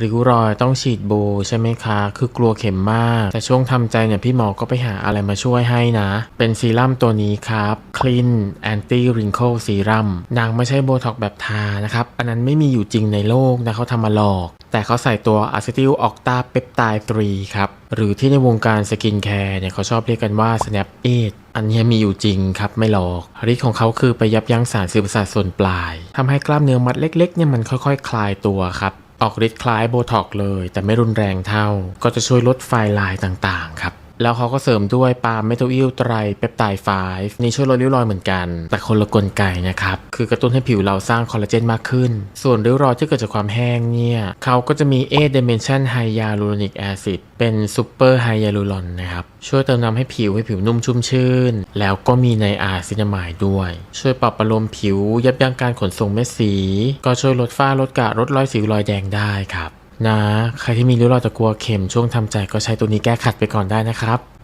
ริ้วรอยต้องฉีดโบใช่ไหมคะ คือกลัวเข็มมาก แต่ช่วงทำใจเนี่ยพี่หมอก็ไปหาอะไรมาช่วยให้นะ เป็นซีรั่มตัวนี้ครับ Clean Anti Wrinkle Serum นางไม่ใช่โบท็อกแบบทานะครับ อันนั้นไม่มีอยู่จริงในโลกนะเขาทำมาหลอก แต่เขาใส่ตัวอะซิติลออกตาเปปไทด์3ครับ หรือที่ในวงการสกินแคร์เนี่ยเขาชอบเรียกกันว่า Snap 8อันนี้มีอยู่จริงครับไม่หลอกฤทธิ์ของเขาคือไปยับยั้งสารสื่อประสาทส่วนปลายทำให้กล้ามเนื้อมัดเล็กๆเนี่ยมันค่อยๆ คลายตัวครับ ออกฤทธิ์คล้ายโบท็อกเลย แต่ไม่รุนแรงเท่า ก็จะช่วยลดไฟลายต่างๆครับ แล้วเขาก็เสริมด้วยปาล์มเมทาอิลไตรเปปไทด์5นี่ช่วยลดริ้วรอยเหมือนกัน แต่คนละกลไกนะครับ คือกระตุ้นให้ผิวเราสร้างคอลลาเจนมากขึ้น ส่วนริ้วรอยที่เกิดจากความแห้งเนี่ยเขาก็จะมี A dimension hyaluronic acid เป็นซูเปอร์ไฮยาลูรอนนะครับ ช่วยเติมน้ำให้ผิวให้ผิวนุ่มชุ่มชื่น แล้วก็มีไนอาซินามายด้วย ช่วยปรับประโลมผิว ยับยั้งการขนส่งเม็ดสี ก็ช่วยลดฝ้าลดกระลดรอยสิวรอยแดงได้ครับ นะ ใครที่มีริ้วรอยตะกลัวเข็มช่วงทำใจก็ใช้ตัวนี้แก้ขัดไปก่อนได้นะครับ